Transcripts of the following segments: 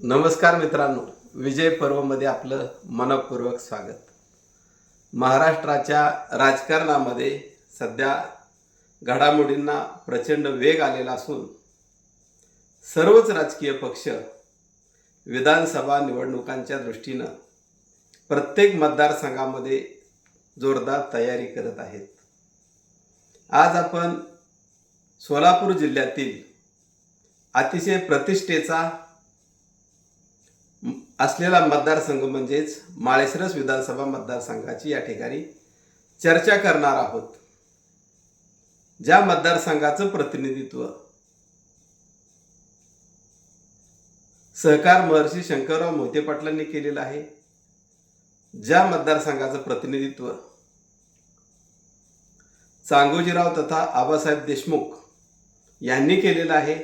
नमस्कार मित्रांनो. विजय पर्वमध्ये आपलं मनपूर्वक स्वागत. महाराष्ट्राच्या राजकारणामध्ये सध्या घडामोडींना प्रचंड वेग आलेला असून सर्वच राजकीय पक्ष विधानसभा निवडणुकांच्या दृष्टीनं प्रत्येक मतदारसंघामध्ये जोरदार तयारी करत आहेत. आज आपण सोलापूर जिल्ह्यातील अतिशय प्रतिष्ठेचा असलेला मतदारसंघ म्हणजेच माळेसरस विधानसभा मतदारसंघाची या ठिकाणी चर्चा करणार आहोत. ज्या मतदारसंघाचं प्रतिनिधित्व सहकार महर्षी शंकरराव मोहिते पाटलांनी केलेलं आहे ज्या मतदारसंघाचं प्रतिनिधित्व चांगोजीराव तथा आबासाहेब देशमुख यांनी केलेलं आहे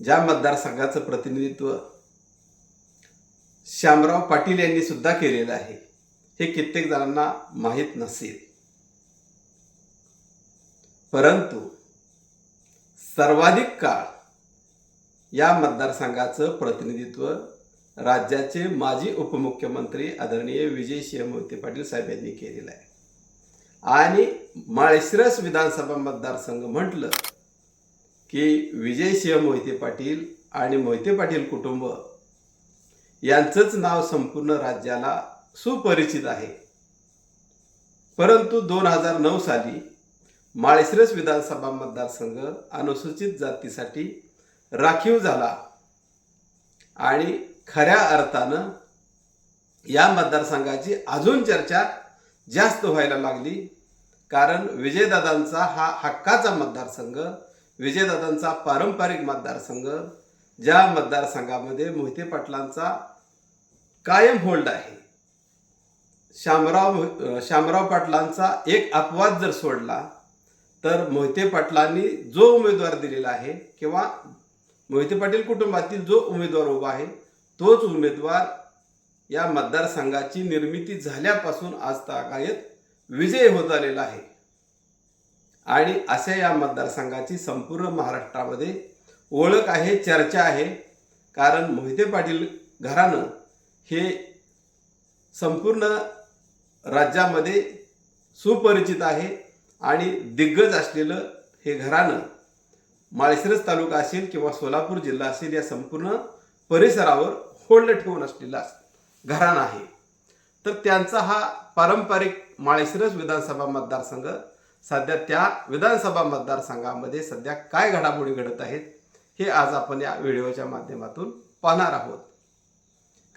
ज्या मतदारसंघाचं प्रतिनिधित्व श्यामराव पाटील यांनी सुद्धा केलेलं आहे. हे कित्येक जणांना माहीत नसेल. परंतु सर्वाधिक काळ या मतदारसंघाचं प्रतिनिधित्व राज्याचे माजी उपमुख्यमंत्री आदरणीय विजय मोहिते पाटील साहेब यांनी केलेलं आहे. आणि माळशिरस विधानसभा मतदारसंघ म्हटलं की विजयसिंह मोहिते पाटील आणि मोहिते पाटील कुटुंब यांचंच नाव संपूर्ण राज्याला सुपरिचित आहे. परंतु दोन हजार नऊ साली माळशिरस विधानसभा मतदारसंघ अनुसूचित जातीसाठी राखीव झाला आणि खऱ्या अर्थानं या मतदारसंघाची अजून चर्चा जास्त व्हायला लागली. कारण विजयदादांचा हा हक्काचा मतदारसंघ विजयदादांचा पारंपरिक मतदारसंघ ज्या मतदारसंघामध्ये मोहिते पाटलांचा कायम होल्ड आहे. शामराव शामराव पाटलांचा एक अपवाद जर सोडला तर मोहिते पाटलांनी जो उमेदवार दिलेला आहे किंवा मोहिते पाटील कुटुंबातील जो उमेदवार उभा आहे तोच उमेदवार या मतदारसंघाची निर्मिती झाल्यापासून आज तागायत विजय होत आलेला आहे. आणि अशा या मतदारसंघाची संपूर्ण महाराष्ट्रामध्ये ओळख आहे चर्चा आहे. कारण मोहिते पाटील घराणं हे संपूर्ण राज्यामध्ये सुपरिचित आहे आणि दिग्गज असलेलं हे घराणं माळशिरस तालुका असेल किंवा सोलापूर जिल्हा असेल या संपूर्ण परिसरावर होल्ड ठेवून असलेला घराणं आहे. तर त्यांचा हा पारंपरिक माळशिरस विधानसभा मतदारसंघ सध्या त्या विधानसभा मतदारसंघामध्ये सध्या काय घडामोडी घडत आहेत हे आज आपण या व्हिडिओच्या माध्यमातून पाहणार आहोत.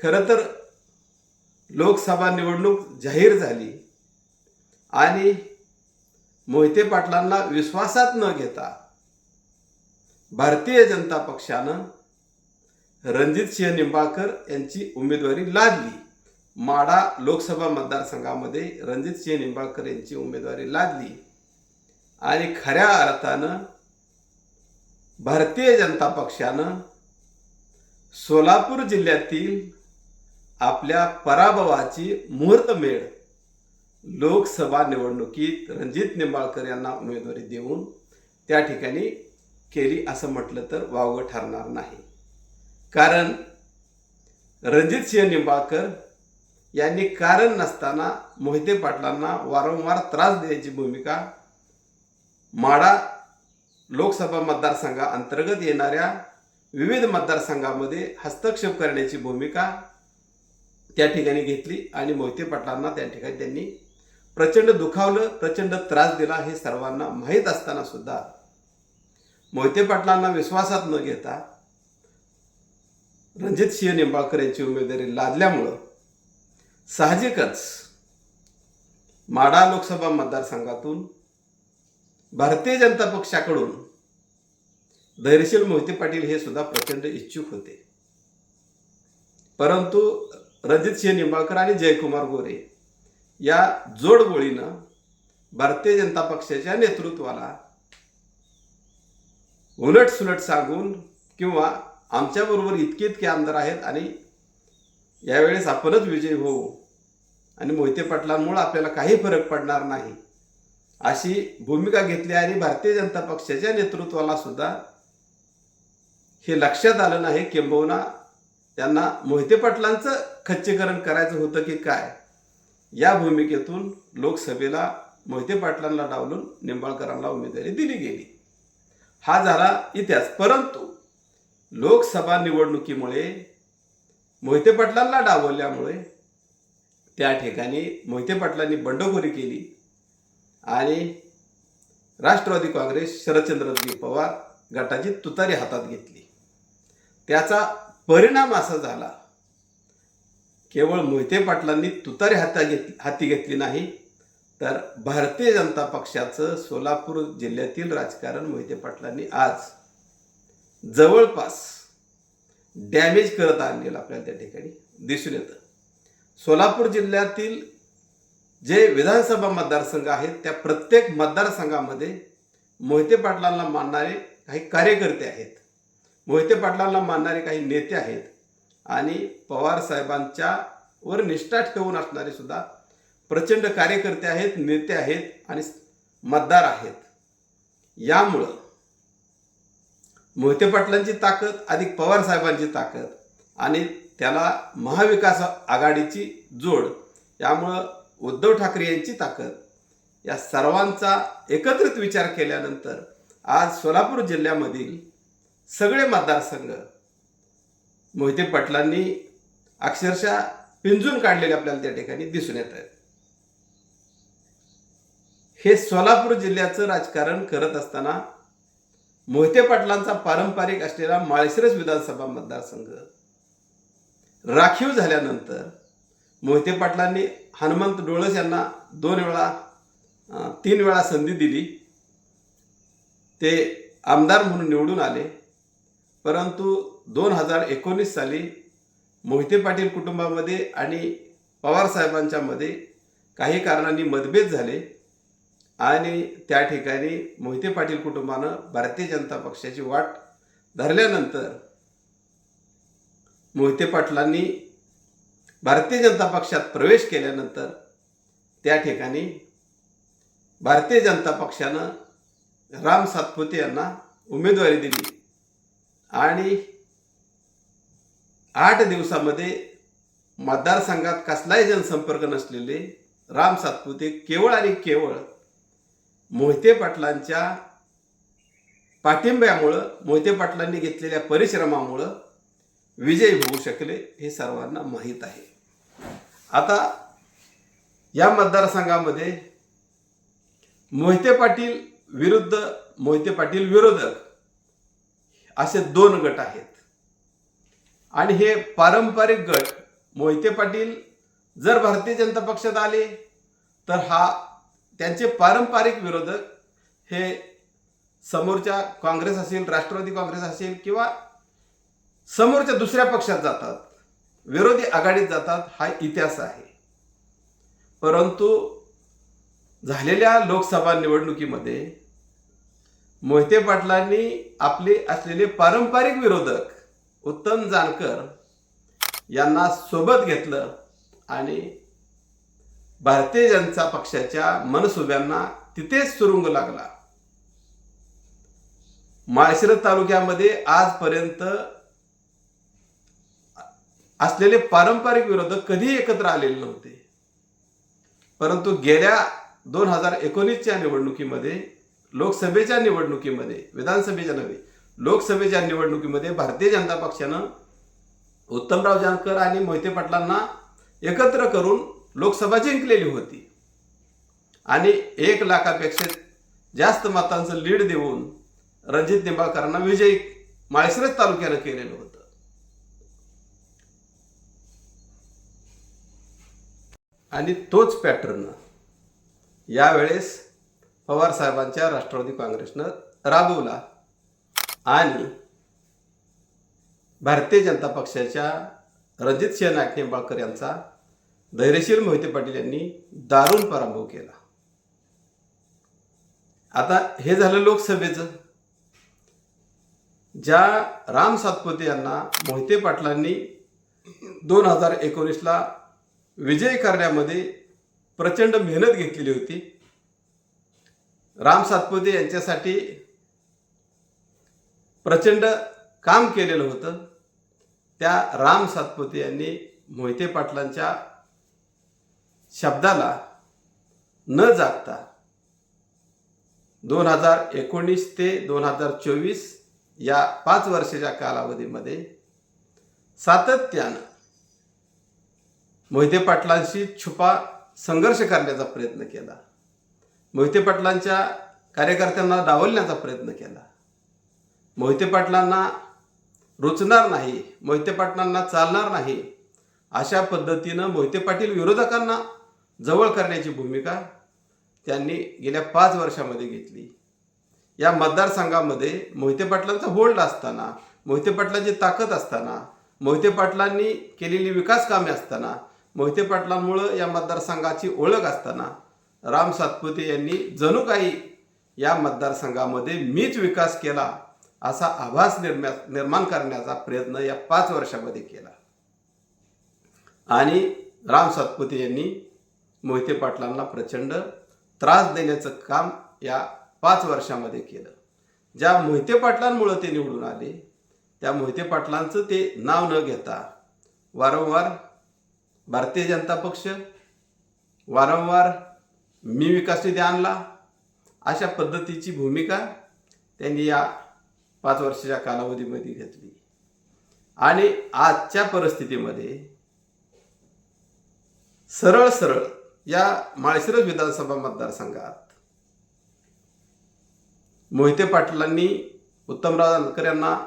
खरं तर लोकसभा निवडणूक जाहीर झाली आणि मोहिते पाटलांना विश्वासात न घेता भारतीय जनता पक्षानं रणजित सिंह निंबाळकर यांची उमेदवारी लादली. माडा लोकसभा मतदारसंघामध्ये रणजित सिंह निंबाळकर यांची उमेदवारी लादली. आणि खऱ्या अर्थानं भारतीय जनता पक्षानं सोलापूर जिल्ह्यातील आपल्या पराभवाची मुहूर्तमेळ लोकसभा निवडणुकीत रणजित निंबाळकर यांना उमेदवारी देऊन त्या ठिकाणी केली असं म्हटलं तर वावगं ठरणार नाही. कारण रणजित सिंह निंबाळकर यांनी कारण नसताना मोहिते पाटलांना वारंवार त्रास द्यायची भूमिका माडा लोकसभा मतदारसंघा अंतर्गत येणाऱ्या विविध मतदारसंघामध्ये हस्तक्षेप करण्याची भूमिका त्या ठिकाणी घेतली आणि मोहिते पाटलांना त्या ठिकाणी त्यांनी प्रचंड दुखावलं प्रचंड त्रास दिला हे सर्वांना माहीत असताना सुद्धा. मोहिते पाटलांना विश्वासात न घेता रणजित सिंह निंबाळकर यांची उमेदवारी लादल्यामुळं साहजिकच माडा लोकसभा मतदारसंघातून भारतीय जनता पक्षाकडून धैर्यशील मोहिते पाटील हे सुद्धा प्रचंड इच्छुक होते. परंतु रणजित सिंह निंबाळकर आणि जयकुमार गोरे या जोडगोळीनं भारतीय जनता पक्षाच्या नेतृत्वाला उलट सुलट सांगून किंवा आमच्याबरोबर इतके इतके आमदार आहेत आणि यावेळेस आपणच विजयी होऊ आणि मोहिते पाटलांमुळे आपल्याला काही फरक पडणार नाही. अशी भूमिका घेतली आणि भारतीय जनता पक्षाच्या नेतृत्वाला सुद्धा हे लक्षात आलं नाही किंबहुना त्यांना मोहिते पाटलांचं खच्चीकरण करायचं होतं की काय या भूमिकेतून लोकसभेला मोहिते पाटलांना डावलून निंबाळकरांना उमेदवारी दिली गेली. हा झाला इतिहास. परंतु लोकसभा निवडणुकीमुळे मोहिते पाटलांना डावल्यामुळे त्या ठिकाणी मोहिते पाटलांनी बंडखोरी केली. आणि राष्ट्रवादी काँग्रेस शरदचंद्रजी पवार गटाची तुतारी हातात घेतली. त्याचा परिणाम असा झाला केवळ मोहिते पाटलांनी तुतारी हाता घेत हाती घेतली नाही तर भारतीय जनता पक्षाचं सोलापूर जिल्ह्यातील राजकारण मोहिते पाटलांनी आज जवळपास डॅमेज करत आणलेलं आपल्याला त्या ठिकाणी दिसून येतं. सोलापूर जिल्ह्यातील जे विधानसभा मतदारसंघ आहेत त्या प्रत्येक मतदारसंघामध्ये मोहिते पाटलांना मानणारे काही कार्यकर्ते आहेत. मोहिते पाटलांना मानणारे काही नेते आहेत आणि पवार साहेबांच्या वर निष्ठा ठेवून असणारे सुद्धा प्रचंड कार्यकर्ते आहेत नेते आहेत आणि मतदार आहेत. यामुळं मोहिते पाटलांची ताकद अधिक पवार साहेबांची ताकद आणि त्याला महाविकास आघाडीची जोड यामुळं उद्धव ठाकरे यांची ताकद. या सर्वांचा एकत्रित विचार केल्यानंतर आज सोलापूर जिल्ह्यामधील सगळे मतदारसंघ मोहिते पाटलांनी अक्षरशः पिंजून काढलेले आपल्याला त्या ठिकाणी दिसून येत आहेत. हे सोलापूर जिल्ह्याचं राजकारण करत असताना मोहिते पाटलांचा पारंपरिक असलेला माळशिरस विधानसभा मतदारसंघ राखीव झाल्यानंतर मोहिते पाटलांनी हनुमंत डोळस यांना दोन वेळा तीन वेळा संधी दिली. ते आमदार म्हणून निवडून आले. परंतु दोन हजार एकोणीस साली मोहिते पाटील कुटुंबामध्ये आणि पवार साहेबांच्यामध्ये काही कारणांनी मतभेद झाले आणि त्या ठिकाणी मोहिते पाटील कुटुंबानं भारतीय जनता पक्षाची वाट धरल्यानंतर मोहिते पाटलांनी भारतीय जनता पक्षात प्रवेश केल्यानंतर त्या ठिकाणी भारतीय जनता पक्षानं राम सातपुते यांना उमेदवारी दिली. आणि आठ दिवसामध्ये मतदारसंघात कसलाही जनसंपर्क नसलेले राम सातपुते केवळ आणि केवळ मोहिते पाटलांच्या पाठिंब्यामुळं मोहिते पाटलांनी घेतलेल्या परिश्रमामुळं विजयी होऊ शकले हे सर्वांना माहीत आहे. आता या मतदारसंघामध्ये मोहिते पाटील विरुद्ध मोहिते पाटील विरोधक असे दोन गट आहेत. आणि हे पारंपरिक गट मोहिते पाटील जर भारतीय जनता पक्षात आले तर हा त्यांचे पारंपरिक विरोधक हे समोरच्या काँग्रेस असेल राष्ट्रवादी काँग्रेस असेल किंवा समोरच्या दुसऱ्या पक्षात जातात. विरोधी आघाडीत जातात हा इतिहास आहे. परंतु झालेल्या लोकसभा निवडणुकीमध्ये मोहिते पाटलांनी आपले असलेले पारंपरिक विरोधक उत्तम जानकर यांना सोबत घेतलं आणि भारतीय जनता पक्षाच्या मनसुब्यांना तिथेच सुरुंग लागला. माळशिरस तालुक्यामध्ये आजपर्यंत असलेले पारंपरिक विरोधक कधीही एकत्र आलेले नव्हते. परंतु गेल्या दोन हजार एकोणीसच्या निवडणुकीमध्ये लोकसभेच्या निवडणुकीमध्ये विधानसभेच्या नव्हे लोकसभेच्या निवडणुकीमध्ये भारतीय जनता पक्षानं उत्तमराव जानकर आणि मोहिते पाटलांना एकत्र करून लोकसभा जिंकलेली होती. आणि एक लाखापेक्षा जास्त मतांचं लीड देऊन रणजित निंबाळकरांना विजयी माळशिरस तालुक्यानं केलेलं होतं. आणि तोच पॅटर्न यावेळेस पवार साहेबांच्या राष्ट्रवादी काँग्रेसनं राबवला. आणि भारतीय जनता पक्षाच्या रणजित सिंह नाईक निंबाळकर यांचा धैर्यशील मोहिते पाटील यांनी दारुण पराभव केला. आता हे झालं लोकसभेचं. ज्या राम सातपुते यांना मोहिते पाटलांनी दोन हजार एकोणीसला विजय करण्यामध्ये प्रचंड मेहनत घेतलेली होती. राम सातपुते यांच्यासाठी प्रचंड काम केलेलं होतं. त्या राम सातपुते यांनी मोहिते पाटलांच्या शब्दाला न जागता दोन हजार एकोणीस ते दोन हजार चोवीस या पाच वर्षाच्या कालावधीमध्ये सातत्यानं मोहिते पाटलांशी छुपा संघर्ष करण्याचा प्रयत्न केला. मोहिते पाटलांच्या कार्यकर्त्यांना डावलण्याचा प्रयत्न केला. मोहिते पाटलांना रुचणार नाही मोहिते पाटलांना चालणार नाही अशा पद्धतीनं मोहिते पाटील विरोधकांना जवळ करण्याची भूमिका त्यांनी गेल्या पाच वर्षामध्ये घेतली. या मतदारसंघामध्ये मोहिते पाटलांचा होल्ड असताना मोहिते पाटलांची ताकद असताना मोहिते पाटलांनी केलेली विकास कामे असताना मोहिते पाटलांमुळं या मतदारसंघाची ओळख असताना राम सातपुते यांनी जणू काही या मतदारसंघामध्ये मीच विकास केला असा आभास निर्म्या निर्माण करण्याचा प्रयत्न या पाच वर्षामध्ये केला. आणि राम सातपुते यांनी मोहिते पाटलांना प्रचंड त्रास देण्याचं काम या पाच वर्षामध्ये केलं. ज्या मोहिते पाटलांमुळं ते निवडून आले त्या मोहिते पाटलांचं ते नाव न घेता वारंवार भारतीय जनता पक्ष वारंवार मी विकास निधी आणला. अशा पद्धतीची भूमिका त्यांनी या पाच वर्षाच्या कालावधीमध्ये घेतली. आणि आजच्या परिस्थितीमध्ये सरळ सरळ या माळशिरस विधानसभा मतदारसंघात मोहिते पाटलांनी उत्तमराव जानकर यांना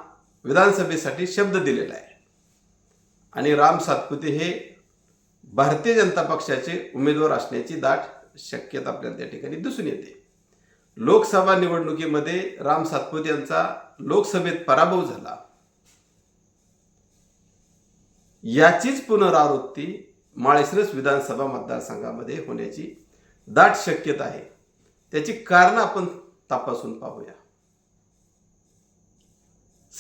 विधानसभेसाठी शब्द दिलेला आहे. आणि राम सातपुते हे भारतीय जनता पक्षाचे उमेदवार असण्याची दाट शक्यता आपल्याला त्या ठिकाणी दिसून येते. लोकसभा निवडणुकीमध्ये राम सातपुते यांचा लोकसभेत पराभव झाला. याचीच पुनरावृत्ती माळशिरस विधानसभा मतदारसंघामध्ये होण्याची दाट शक्यता आहे. त्याची कारणं आपण तपासून पाहूया.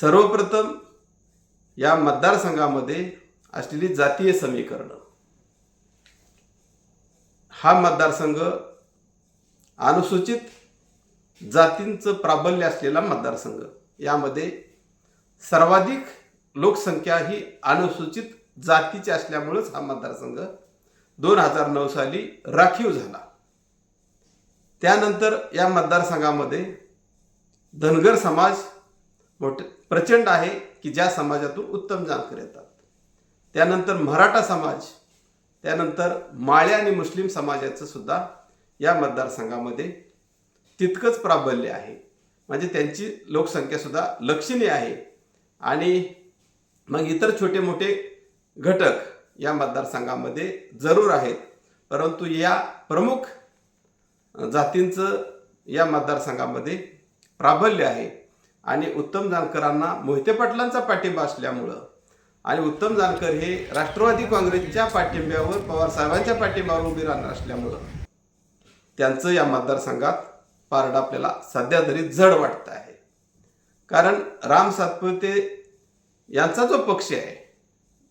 सर्वप्रथम या मतदारसंघामध्ये असलेली जातीय समीकरणं. हा मतदारसंघ अनुसूचित जातींचं प्राबल्य असलेला मतदारसंघ. यामध्ये सर्वाधिक लोकसंख्या ही अनुसूचित जातीची असल्यामुळंच हा मतदारसंघ दोन हजार नऊ साली राखीव झाला. त्यानंतर या मतदारसंघामध्ये धनगर समाज मोठे प्रचंड आहे की ज्या समाजातून उत्तम जानकर येतात. त्यानंतर मराठा समाज त्यानंतर माळे आणि मुस्लिम समाजाचं सुद्धा या मतदारसंघामध्ये तितकंच प्राबल्य आहे. म्हणजे त्यांची लोकसंख्यासुद्धा लक्षणीय आहे. आणि मग इतर छोटे मोठे घटक या मतदारसंघामध्ये जरूर आहेत. परंतु या प्रमुख जातींचं या मतदारसंघामध्ये प्राबल्य आहे. आणि उत्तम जानकरांना मोहिते पाटलांचा पाठिंबा असल्यामुळं आणि उत्तम जानकर हे राष्ट्रवादी काँग्रेसच्या पाठिंब्यावर पवार साहेबांच्या पाठिंब्यावर उभे राहणार असल्यामुळं त्यांचं या मतदारसंघात पारडा आपल्याला सध्या तरी जड वाटत आहे. कारण राम सातपुते यांचा जो पक्ष आहे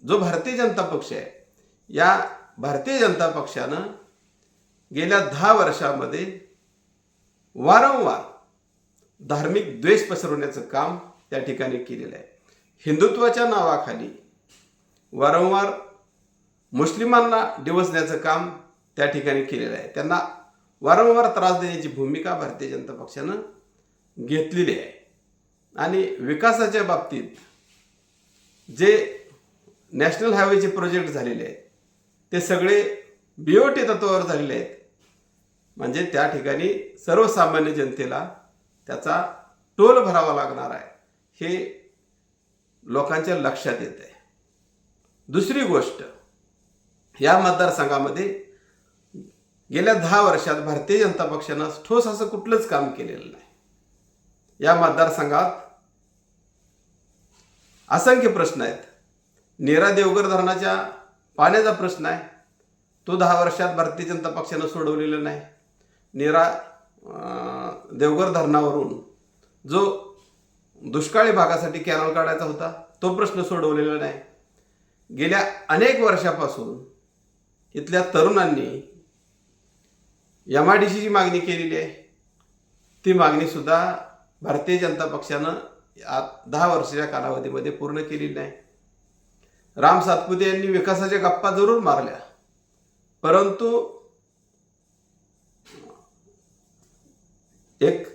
जो भारतीय जनता पक्ष आहे या भारतीय जनता पक्षानं गेल्या दहा वर्षामध्ये वारंवार धार्मिक द्वेष पसरवण्याचं काम त्या ठिकाणी केलेलं आहे. हिंदुत्वाच्या नावाखाली वारंवार मुस्लिमांना दिवस द्यायचं काम त्या ठिकाणी केलेलं आहे. त्यांना वारंवार त्रास देण्याची भूमिका भारतीय जनता पक्षानं घेतलेली आहे. आणि विकासाच्या बाबतीत जे नॅशनल हायवेचे प्रोजेक्ट झालेले आहेत ते सगळे बी ओ टी तत्वावर झालेले आहेत. म्हणजे त्या ठिकाणी सर्वसामान्य जनतेला त्याचा टोल भरावा लागणार आहे हे लोकांच्या लक्षात येत आहे दुसरी गोष्ट या मतदारसंघामध्ये गेल्या दहा वर्षात भारतीय जनता पक्षानं ठोस असं कुठलंच काम केलेलं नाही. या मतदारसंघात असंख्य प्रश्न आहेत. नेरा देवगर धरणाच्या पाण्याचा प्रश्न आहे. तो दहा वर्षात भारतीय जनता पक्षानं सोडवलेला नाही. नेरा देवघर देवगर धरणावरून जो दुष्काळी भागासाठी कॅनल काढायचा होता तो प्रश्न सोडवलेला नाही. गेल्या अनेक वर्षापासून इथल्या तरुणांनी एम आय डी सीची मागणी केलेली आहे. ती मागणीसुद्धा भारतीय जनता पक्षानं आत दहा वर्षाच्या कालावधीमध्ये पूर्ण केलेली नाही. राम सातपुते यांनी विकासाच्या गप्पा जरूर मारल्या. परंतु एक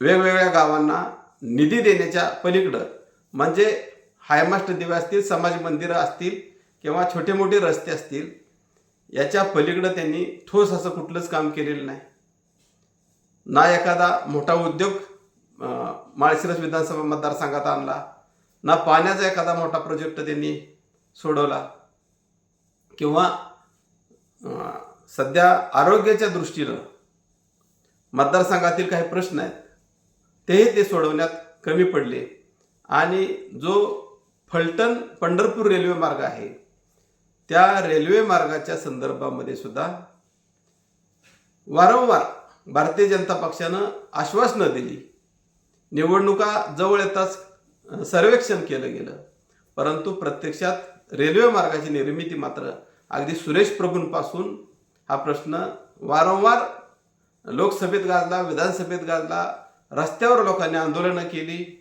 वेगवेगळ्या गावांना निधी देण्याच्या पलीकडं म्हणजे हायमास्ट दिवे असतील समाज मंदिरं असतील किंवा छोटे मोठे रस्ते असतील याच्या पलीकडं त्यांनी ठोस असं कुठलंच काम केलेलं नाही. ना एखादा मोठा उद्योग माळशिरस विधानसभा मतदारसंघात आणला ना पाण्याचा एखादा मोठा प्रोजेक्ट त्यांनी सोडवला किंवा सध्या आरोग्याच्या दृष्टीनं मतदारसंघातील काही प्रश्न आहेत तेही ते सोडवण्यात कमी पडले. आणि जो फलटण पंढरपूर रेल्वे मार्ग आहे. त्या रेल्वे मार्गाच्या संदर्भामध्ये सुद्धा वारंवार भारतीय जनता पक्षानं आश्वासनं दिली. निवडणुका जवळ येताच सर्वेक्षण केलं गेलं. परंतु प्रत्यक्षात रेल्वे मार्गाची निर्मिती मात्र अगदी सुरेश प्रभूंपासून हा प्रश्न वारंवार लोकसभेत गाजला विधानसभेत गाजला रस्त्यावर लोकांनी आंदोलनं केली.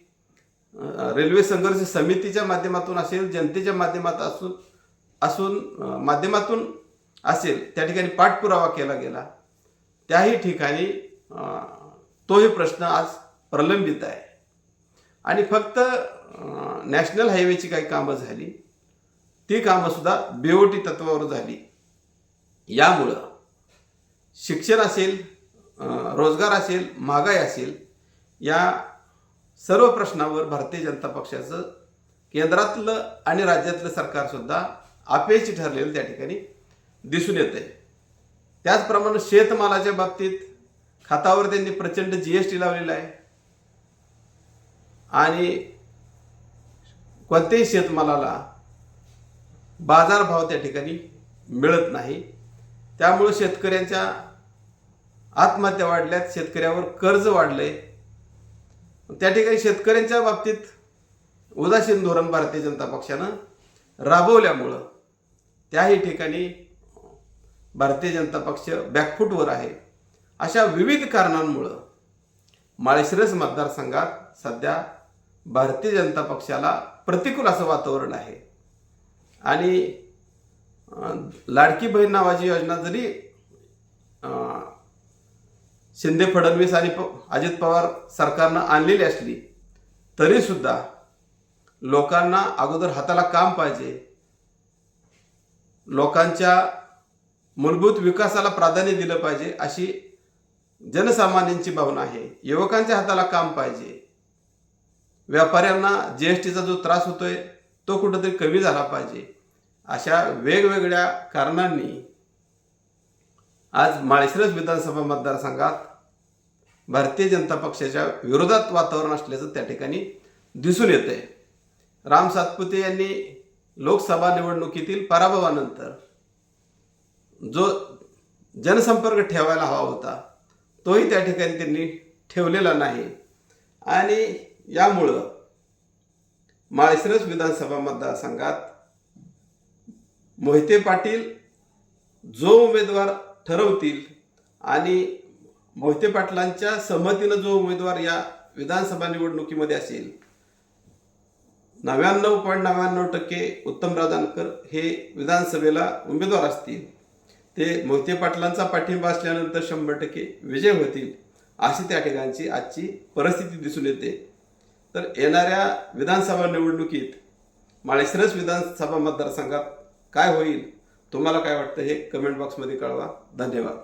रेल्वे संघर्ष समितीच्या माध्यमातून असेल जनतेच्या माध्यमात असून असून माध्यमातून असेल त्या ठिकाणी पाठपुरावा केला गेला. त्याही ठिकाणी तोही प्रश्न आज प्रलंबित आहे. आणि फक्त नॅशनल हायवेची काही कामं झाली ती कामंसुद्धा बीओटी तत्वावर झाली. यामुळं शिक्षण असेल रोजगार असेल महागाई असेल या सर्व प्रश्नावर भारतीय जनता पक्षाचं केंद्रातलं आणि राज्यातलं सरकारसुद्धा अपयशी ठरलेलं त्या ठिकाणी दिसून येते त्याचप्रमाणे शेतमालाच्या बाबतीत खातावर त्यांनी प्रचंड जी एस टी लावलेला आहे. आणि कोणत्याही शेतमालाला बाजारभाव त्या ठिकाणी मिळत नाही. त्यामुळं शेतकऱ्यांच्या आत्महत्या वाढल्यात शेतकऱ्यावर कर्ज वाढलं आहे त्या ठिकाणी शेतकऱ्यांच्या बाबतीत उदासीन धोरण भारतीय जनता पक्षानं राबवल्यामुळं त्याही ठिकाणी भारतीय जनता पक्ष बॅकफूटवर आहे. अशा विविध कारणांमुळं माळशिरस मतदारसंघात सध्या भारतीय जनता पक्षाला प्रतिकूल असं वातावरण आहे. आणि लाडकी बहीण नावाची योजना जरी शिंदे फडणवीस आणि प अजित पवार सरकारनं आणलेली असली तरीसुद्धा लोकांना अगोदर हाताला काम पाहिजे. लोकांच्या मूलभूत विकासाला प्राधान्य दिलं पाहिजे अशी जनसामान्यांची भावना आहे. युवकांच्या हाताला काम पाहिजे. व्यापाऱ्यांना जी एस टीचा जो त्रास होतोय तो कुठंतरी कमी झाला पाहिजे. अशा वेगवेगळ्या कारणांनी आज माळशिरस विधानसभा मतदारसंघात भारतीय जनता पक्षाच्या विरोधात वातावरण असल्याचं त्या ठिकाणी दिसून येतंय. राम सातपुते यांनी लोकसभा निवडणुकीतील पराभवानंतर जो जनसंपर्क ठेवायला हवा होता तोही त्या ठिकाणी त्यांनी ठेवलेला नाही. आणि यामुळं माळशिरस विधानसभा मतदारसंघात मोहिते पाटील जो उमेदवार ठरवतील आणि मोहिते पाटलांच्या संमतीनं जो उमेदवार या विधानसभा निवडणुकीमध्ये असेल नव्याण्णव पॉईंट नव्याण्णव टक्के उत्तमराव जानकर हे विधानसभेला उमेदवार असतील. ते मोहिते पाटलांचा पाठिंबा असल्यानंतर शंभर टक्के विजय होतील अशी त्या ठिकाणची आजची परिस्थिती दिसून येते. तर येणाऱ्या विधानसभा निवडणुकीत माळेश्रस विधानसभा मतदारसंघात काय होईल तुम्हाला काय वाटतं हे कमेंट बॉक्समध्ये कळवा. धन्यवाद.